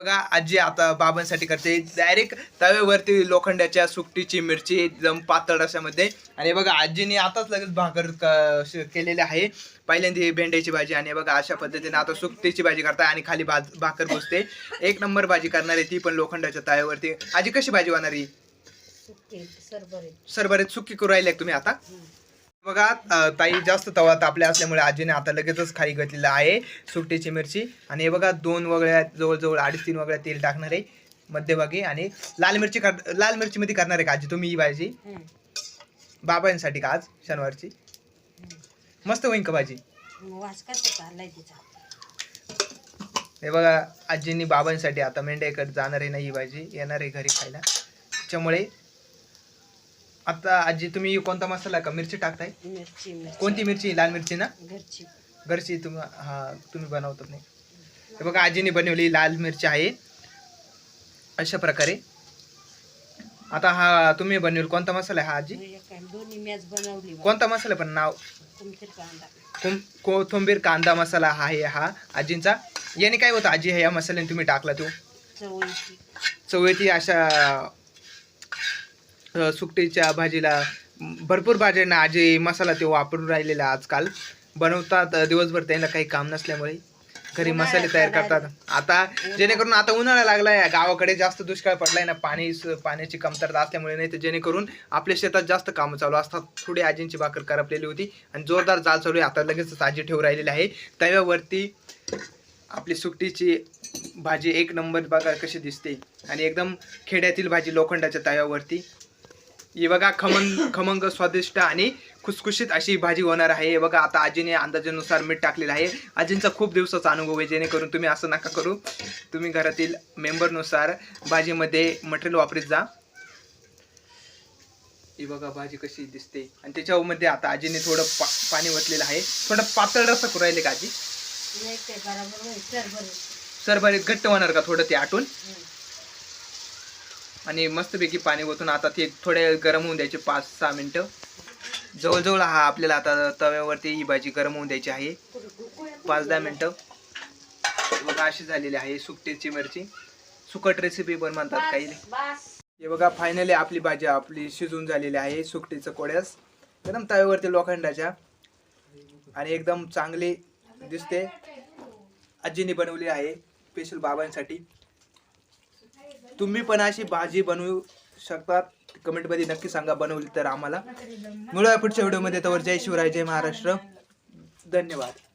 बघा आजी आता बाबांसाठी करते. डायरेक्ट तव्यावरती लोखंडाच्या सुकटीची मिरची एकदम पातळ रसामध्ये आणि बघा आजीने आताच लगेच भाकर केलेली आहे. पहिल्यांदा ही भेंड्याची भाजी आणि बघा अशा पद्धतीने आता सुकटीची भाजी करताय आणि खाली भाज भाकर बसते. एक नंबर भाजी करणार आहे ती पण लोखंडाच्या तव्यावरती. आजी कशी भाजी होणार ही? सरबरीत. सर बरेच सुकी करू राहिले तुम्ही आता? बघा ताई जास्त तवा तापल्या असल्यामुळे आजीने आता लगेचच खाली घातलेलं आहे सुकटीची मिरची. आणि हे बघा दोन वगळ्या जवळजवळ अडीच तीन वगळ्या तेल टाकणार आहे मध्यभागी. आणि लाल मिरची कर लाल मिरची मध्ये करणार आहे का आजी? तुम्ही ही भाजी? बाबांसाठी का आज? शनिवारची? मस्त होईन का भाजी? तिचा? हे बघा आजींनी बाबांसाठी आता मेंढ्याकडे जाणार आहे ना ही भाजी. येणार आहे घरी खायला. त्याच्यामुळे आता आजी तुम्ही कोणता मसाला का? मिरची टाकताय? मिरची मिरची. कोणती मिरची? लाल मिरची ना? घरची. घरची तुम्ही हा तुम्ही बनवतात नाही. हे बघा आजीने बनवली लाल मिरची आहे. अशा प्रकारे. आता हा तुम्ही बनवेल कोणता मसाला आहे हा आजी दोन्ही मॅच बनवली. कोणता मसाला पण नाव? कोथिंबीर कांदा? कोथिंबीर कांदा मसाला हा आहे हा आजींचा. याने काय होतं आजी ह्या मसाल्याने तुम्ही टाकला तो? चवळीची. चवळी अशा सुकटीच्या भाजीला भरपूर भाज्यांना आजी मसाला ते वापरून राहिलेला आजकाल. बनवतात दिवसभर त्यांना काही काम नसल्यामुळे. घरी मसाले तयार करतात. आता जेणेकरून आता उन्हाळा लागलाय गावाकडे जास्त दुष्काळ पडलाय ना पाणी पाण्याची कमतरता असल्यामुळे नाही तर जेणेकरून आपल्या शेतात जास्त कामं चालू असतात. थोडी आजींची भाकर करपलेली होती आणि जोरदार जाल चालू आहे. आता लगेच आजी ठेवून राहिलेली आहे. तव्यावरती आपली सुकटीची भाजी एक नंबर बघा कशी दिसते. आणि एकदम खेड्यातील भाजी लोखंडाच्या तव्यावरती. ही बघा खमंग खमंग स्वादिष्ट आणि खुसखुशीत अशी भाजी होणार आहे. हे बघा आता आजीने अंदाजानुसार मीठ टाकलेलं आहे. आजींचा खूप दिवसाचा अनुभव आहे जेणेकरून तुम्ही असं नका करू. तुम्ही घरातील मेंबरनुसार भाजीमध्ये मटेरियल वापरीत जा. ही बघा भाजी कशी दिसते. आणि त्याच्यामध्ये आता आजीने थोडं पा पाणी ओतलेलं आहे. थोडं पातळ करू राहिले का आजी? सरभरीत. घट्ट होणार का थोडं ते आटून? आणि मस्तपैकी पाणी ओतून आता ते थोडे गरम होऊन द्यायचे पाच सहा मिनटं. जवळजवळ हा आपल्याला आता तव्यावरती ही भाजी गरम होऊन द्यायची आहे. पाच दहा मिनटं. बघा अशी झालेली आहे सुकटीची मिरची. सुकट रेसिपी पण म्हणतात काही. हे बघा फायनली आपली भाजी आपली शिजून झालेली आहे सुकटीचं कोड्यास एकदम तव्यावरती लोखंडाच्या. आणि एकदम चांगली दिसते. आजीने बनवली आहे स्पेशल बाबांसाठी. तुम्ही पण अशी भाजी बनवू शकतात. कमेंटमध्ये नक्की सांगा बनवली तर आम्हाला. मुळा पुढच्या व्हिडिओमध्ये. तर जय शिवराय जय महाराष्ट्र. धन्यवाद.